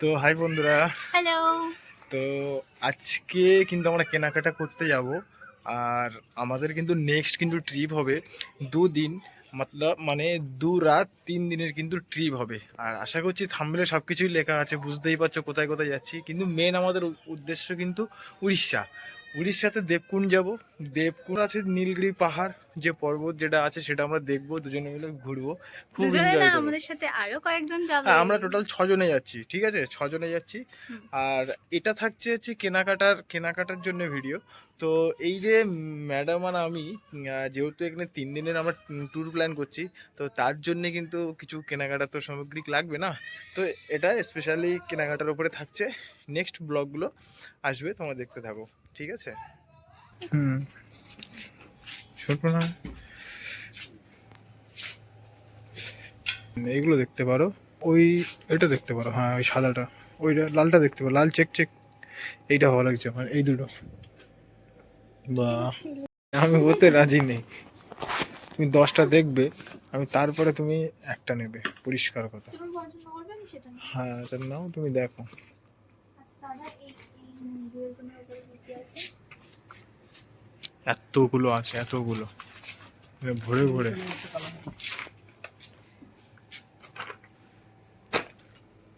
তো হাই বন্ধুরা। হ্যালো তো আজকে কিন্তু আমরা কেনাকাটা করতে যাব আর আমাদের কিন্তু নেক্সট কিন্তু ট্রিপ হবে দুদিন মতলব মানে দু রাত তিন দিনের কিন্তু ট্রিপ হবে। আর আশা করছি থামলে সব কিছুই লেখা আছে বুঝতেই পারছ কোথায় কোথায় যাচ্ছি। কিন্তু মেন আমাদের উদ্দেশ্য কিন্তু উড়িষ্যা। উড়িষ্যাতে দেবকুণ্ড যাব। দেবকুণ্ড আছে নীলগিরি পাহাড় যে পর্বত যেটা আছে সেটা আমরা দেখব দুজনে মিলে ঘুরবো খুব আমাদের সাথে আরও কয়েকজন যাবে। হ্যাঁ আমরা টোটাল ছজনে যাচ্ছি ঠিক আছে? ছজনে যাচ্ছি। আর এটা থাকছে হচ্ছে কেনাকাটার কেনাকাটার জন্য ভিডিও তো এই যে ম্যাডাম আর আমি যেহেতু এখানে তিন দিনের আমরা ট্যুর প্ল্যান করছি তো তার জন্য কিন্তু কিছু কেনাকাটা তো সামগ্রিক লাগবে না। তো এটা স্পেশালি কেনাকাটার উপরে থাকছে। নেক্সট ব্লগগুলো আসবে তোমরা দেখতে থাকো। ঠিক আছে? হুম। না এইগুলো দেখতে পারো। ওই এটা দেখতে পারো হ্যাঁ ওই সাদাটা। ওইটা লালটা দেখতে পারো। লাল চেক চেক। এইটা ভালো লাগছে আমার এই দুটো। বা আমি বলতে রাজি নেই। তুমি দশটা দেখবে আমি তারপরে তুমি একটা নেবে পরিষ্কার কথা। হ্যাঁ তা নাও তুমি দেখো। এতগুলো আছে এতগুলো। ভরে ভরে।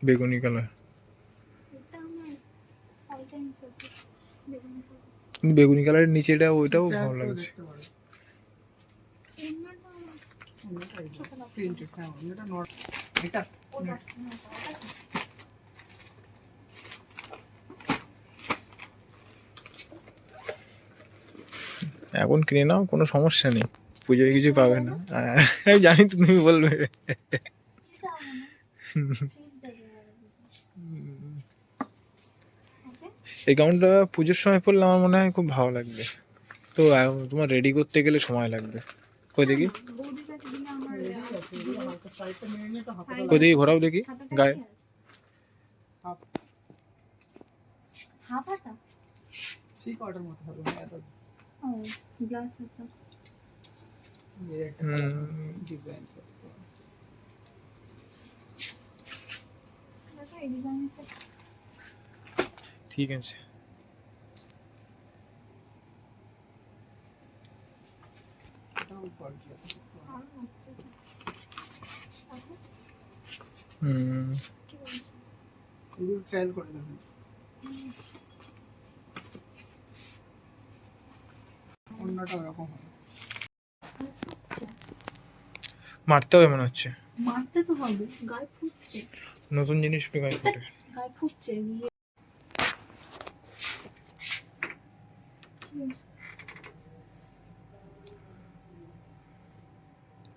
বেগুনি কালার। বেগুনি কালারের নিচেটা ওইটাও ভালো লাগছে। এটা নট এটা ওটা না, ওটা কি? এখন কিনে নাও কোনো সমস্যা নেই। পুজোয় কিছু পাবে না। হ্যাঁ, জানি তো তুমি বলবে। এই গাউনটা পুজোর সময় পরলে আমার মনে হয় খুব ভালো লাগবে। তো তোমার রেডি করতে গেলে সময় লাগবে। কই দেখি? কই দেখি ঘোরাও দেখি গায়ে? হাফ। হাফ হাতা? থ্রি কোয়ার্টার মতো হবে হ্যাঁ গ্লাস হুম, ডিজাইন ঠিক আছে। হুম। ট্রায়াল করে দেখুন অন্যটা ওরকম হয়। মারতে হবে মনে হচ্ছে। মারতে তো হবে গায়ে ফুটছে। নতুন জিনিস গায়ে ফোটে। গায়ে ফুটছে ইয়ে?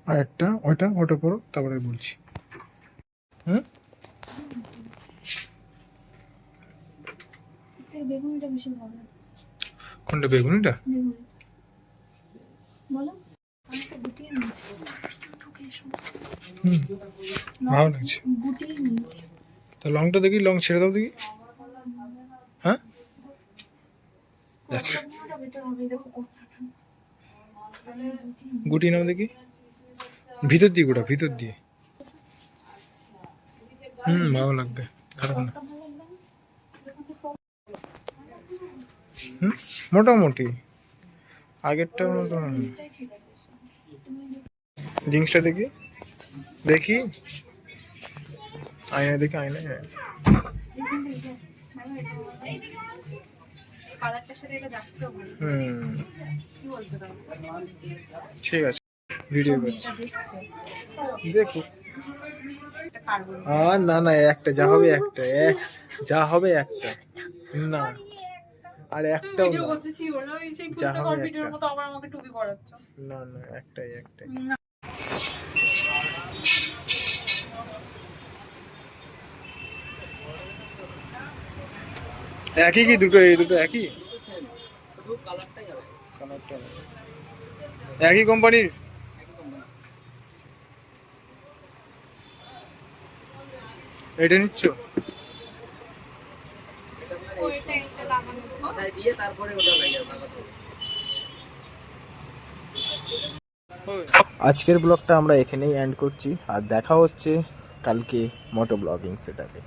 আর একটা ওইটা ওটা পরো তারপরে বলছি। হুম? এর থেকে বেগুনিটা বেশি ভালো লাগছে। কোনটা বেগুনিটা বেগুনি বলো আমি তো গুটিয়ে নিয়েছি ঢুকে এসো হুম ভালো লাগছে। তা লংটা দেখি লং ছেড়ে দাও দেখি। হ্যাঁ? গুটিয়ে গুটি নাও দেখি। ভিতর দিয়ে গোটা ভিতর দিয়ে। হুম ভালো লাগবে। খারাপ না। মোটামুটি। আগেরটার মতো না। জিনিসটাই ঠিক আছে তুমি জিন্সটা দেখি। দেখি? আয়না দেখি আয়নায় বলতে পারো ঠিক আছে। ভিডিও করছি। দেখো। আর না না একটা যা হবে একটা এক যা হবে একটা। না। আর একটাও না। যা হবে একটা। না না একটাই একটাই। একই কি দুটো, এই দুটো একই। একই কোম্পানির? এটা নিচ্ছ? আজকের ব্লগটা আমরা এখানেই এন্ড করছি, আর দেখা হচ্ছে কালকে মোটো ব্লগিং সেটাকে